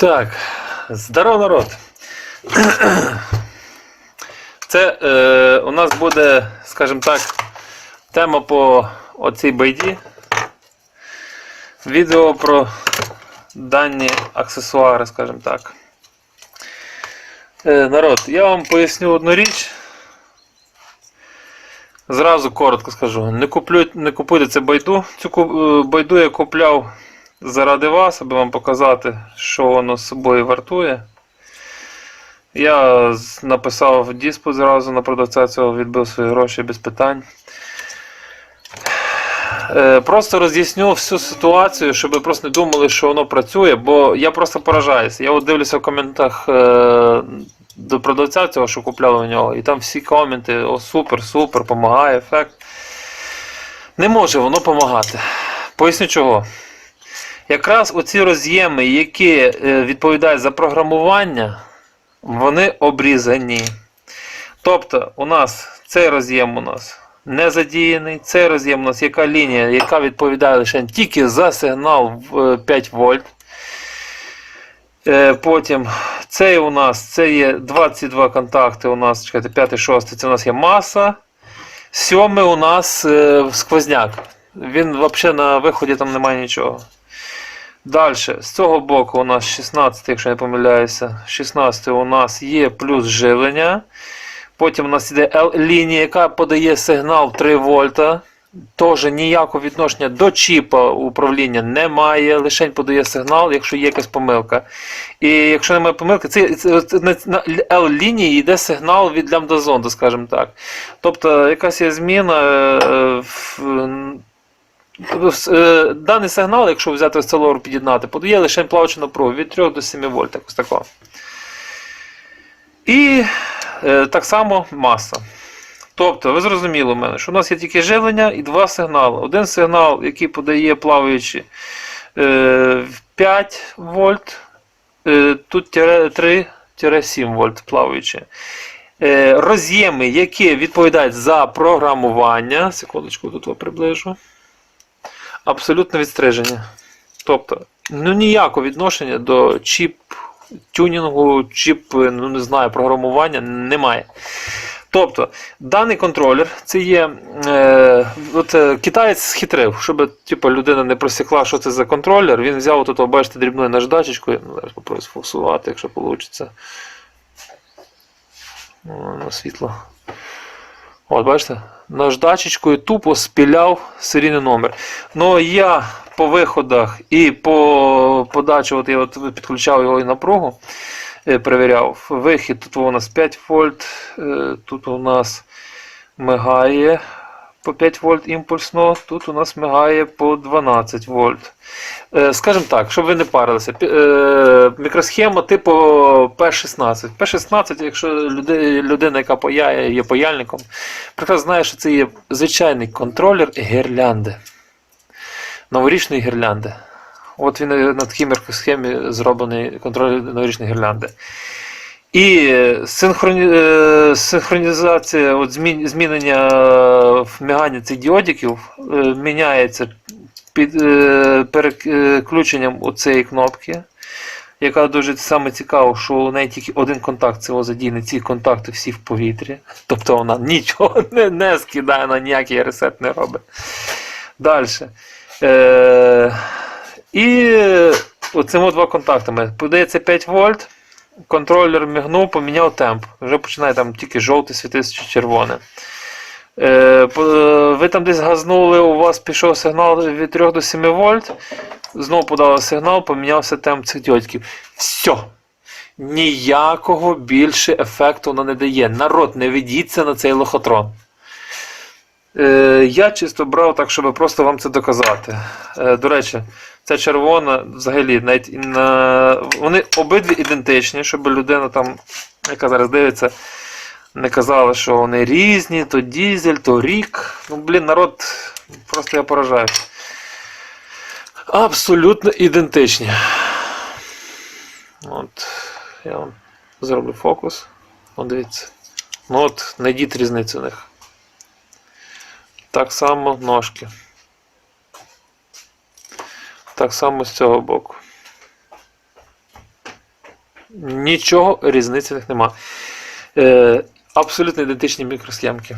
Так, здоров народ. Це е, у нас буде, скажімо так, тема по оцій байді. Відео про дані аксесуари, скажімо так. Е, народ, я вам поясню одну річ. Зразу коротко скажу. Не, куплю, не купуйте цю байду. Цю е, байду я купляв заради вас, аби вам показати, що воно з собою вартує. Я написав диспут зразу на продавця цього, відбив свої гроші без питань. Е, Просто роз'ясню всю ситуацію, щоб ви просто не думали, що воно працює, бо я просто поражаюся. Я от дивлюся в коментах е, до продавця цього, що купляли у нього, і там всі коменти: о, супер, супер, помагає, ефект. Не може воно допомагати. Поясню чого. Якраз оці роз'єми, які е, відповідають за програмування, вони обрізані. Тобто, у нас цей роз'єм у нас не задіяний, цей роз'єм у нас яка лінія, яка відповідає лише тільки за сигнал е, 5 вольт. Е, Потім цей у нас це є 22 контакти. У нас чекайте, 5, 6, це у нас є маса. Сьомий у нас е, сквозняк. Він взагалі на виході там немає нічого. Далі, з цього боку у нас 16, якщо я не помиляюся, 16 у нас є плюс живлення. Потім у нас йде L-лінія, яка подає сигнал 3 вольта. Теж ніякого відношення до чіпа управління немає, лише подає сигнал, якщо є якась помилка. І якщо немає помилки, це, це, на- L-лінії йде сигнал від лямбда-зонда, скажімо так. Тобто якась є зміна. е, Е, Даний сигнал, якщо взяти осцилограф під'єднати, подає лише плавучу напругу від 3 до 7 вольт. Якось такого. І е, так само маса. Тобто, ви зрозуміли в мене, що у нас є тільки живлення і два сигнали. Один сигнал, який подає плаваючи е, 5 вольт, е, тут 3-7 вольт плаваючи. Е, роз'єми, які відповідають за програмування. Секундочку, тут приближу абсолютно відстриження. Тобто, ну ніякого відношення до чіп тюнінгу, чіп, ну не знаю, програмування немає. Тобто, даний контролер це є. Е, от, е, китаєць схитрив, щоб типу, людина не просікла, що це за контролер. Він взяв тут, бачите, дрібною наждачечкою. Ну, Зараз попробую сфокусувати, якщо вийде. На світло. От, бачите, наждачечкою тупо спіляв серійний номер. Ну я по виходах і по подачі, от я от підключав його і напругу, е, перевіряв. Вихід тут у нас 5 вольт, е, тут у нас мигає по 5 вольт імпульсно, тут у нас мигає по 12 вольт. Е, Скажімо так, щоб ви не парилися, е, мікросхема типу P16. P16, якщо людина, яка паяє, є паяльником, прекрасно знає, що це є звичайний контролер гірлянди. Новорічної гірлянди. От він на такій мікросхемі зроблений контролер новорічної гірлянди. І е, синхроні... е, синхронізація, от змін... змінення вмигання цих діодиків е, міняється під переключенням оцієї кнопки, яка дуже саме цікаво, що у неї тільки один контакт цього задійний, ці контакти всі в повітрі. Тобто вона нічого не, не скидає, вона ніякий ресет не робить. Далі. І оцими два контактами. Подається 5 вольт. Контролер мігнув, поміняв темп. Вже починає там тільки жовтий світитися чи червоне. Е, ви там десь газнули, у вас пішов сигнал від 3 до 7 вольт. Знову подали сигнал, помінявся темп цих діодьків. Все. Ніякого більше ефекту воно не дає. Народ, не ведіться на цей лохотрон. Е, я чисто брав так, щоб просто вам це доказати. Е, до речі, ця червона взагалі навіть на... вони обидві ідентичні, щоб людина там, яка зараз дивиться, не казала, що вони різні, то дізель, то рік. Ну, блін, народ, просто я поражаюсь. Абсолютно ідентичні. От, я вам зроблю фокус. От дивіться. Ну от, знайдіть різницю в них. Так само ножки. Так само з цього боку. Нічого різниці них нема. Е, абсолютно ідентичні мікросхемки.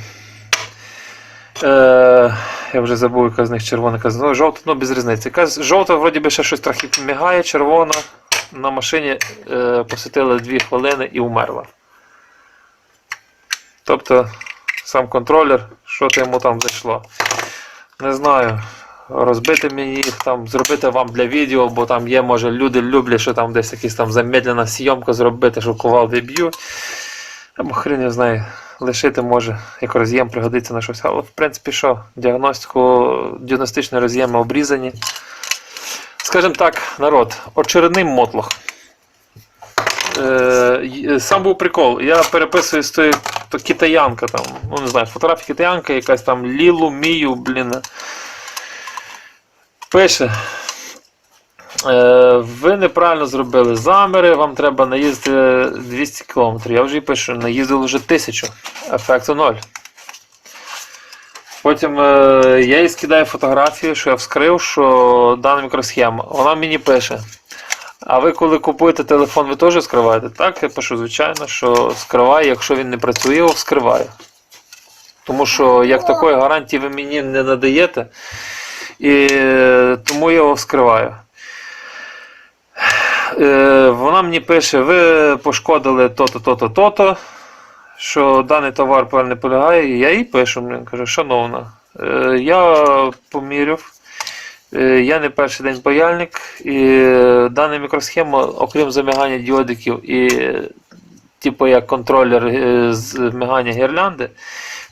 Е, я вже забув, яка з них червона, яка ну, жовта, ну без різниці. Якась жовта, вроді би ще щось трохи мігає, червона. На машині е, посвятили 2 хвилини і умерла. Тобто сам контролер, що то йому там зайшло. Не знаю. Розбити мені їх там, зробити вам для відео, бо там є, може, люди люблять, що там десь якась там замедлена зйомка зробити, що кувалди б'ють. Або хрен не знає, лишити може, як роз'єм пригодиться на щось. Але в принципі що, діагностику, діагностичні роз'єми обрізані. Скажімо так, народ, очередний мотлох. Е, сам був прикол. Я переписую з тої то китаянка там, ну не знаю, фотографія китаянка, якась там Лілу, Мію, блін. Пише. Е, ви неправильно зробили заміри, вам треба наїздити 200 км. Я вже їй пишу, наїздив вже 1000, ефекту 0. Потім е, я їй скидаю фотографію, що я вскрив, що дана мікросхема. Вона мені пише. А ви коли купуєте телефон, ви теж скриваєте? Так, я пишу, звичайно, що скриваю, якщо він не працює, його вскриваю. Тому що як такої гарантії ви мені не надаєте, і е, тому я його вскриваю. Е, Вона мені пише, ви пошкодили то-то, то-то, то-то, що даний товар не полягає. Я їй пишу, блін, кажу, шановна, е, я поміряв. Е, Я не перший день паяльник, і е, дана мікросхема, окрім замигання діодиків і типу як контролер е, з мигання гірлянди,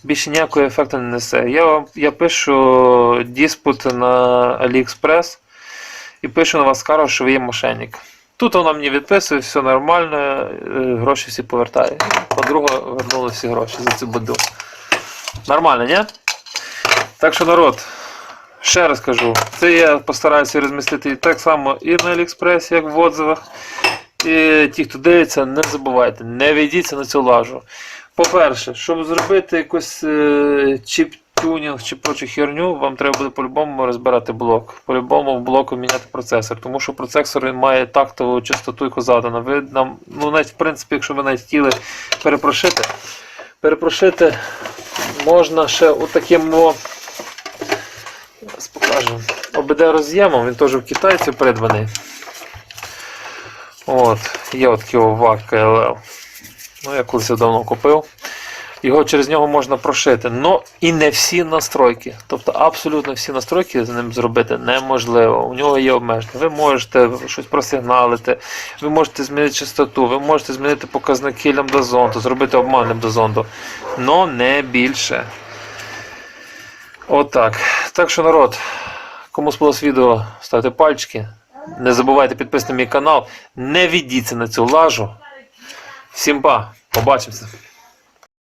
більше ніякого ефекту не несе. Я, я пишу диспут на AliExpress і пишу на вас скаргу, що ви є мошенник. Тут вона мені відписує, все нормально, гроші всі повертає. Подруга вернула всі гроші за цю буду. Нормально, ні? Так що народ, ще раз кажу, це я постараюся розмістити так само і на Aliexpress, як в отзивах. І ті, хто дивиться, не забувайте, не ведіться на цю лажу. По-перше, щоб зробити якийсь е, чіп-тюнінг чи прочу херню, вам треба буде по-любому розбирати блок. По-любому в блоку міняти процесор, тому що процесор має тактову частоту, яку задано. Ви нам, ну навіть в принципі, якщо ви навіть хотіли перепрошити, перепрошити можна ще отаким. о, Зараз покажу. ОБД роз'ємом, він теж в китайців придбаний. От, є от такий ВАК КЛЛ. Ну, я колись давно купив. Його через нього можна прошити. Ну і не всі настройки. Тобто абсолютно всі настройки з ним зробити неможливо. У нього є обмеження. Ви можете щось просигналити, ви можете змінити частоту, ви можете змінити показники лямбда-зонду, зробити обман лямбда-зонду. Но не більше. Отак. Так що, народ, кому сподобалось відео, ставте пальчики. Не забувайте підписати мій канал. Не відійдіться на цю лажу. Всім па, побачимося.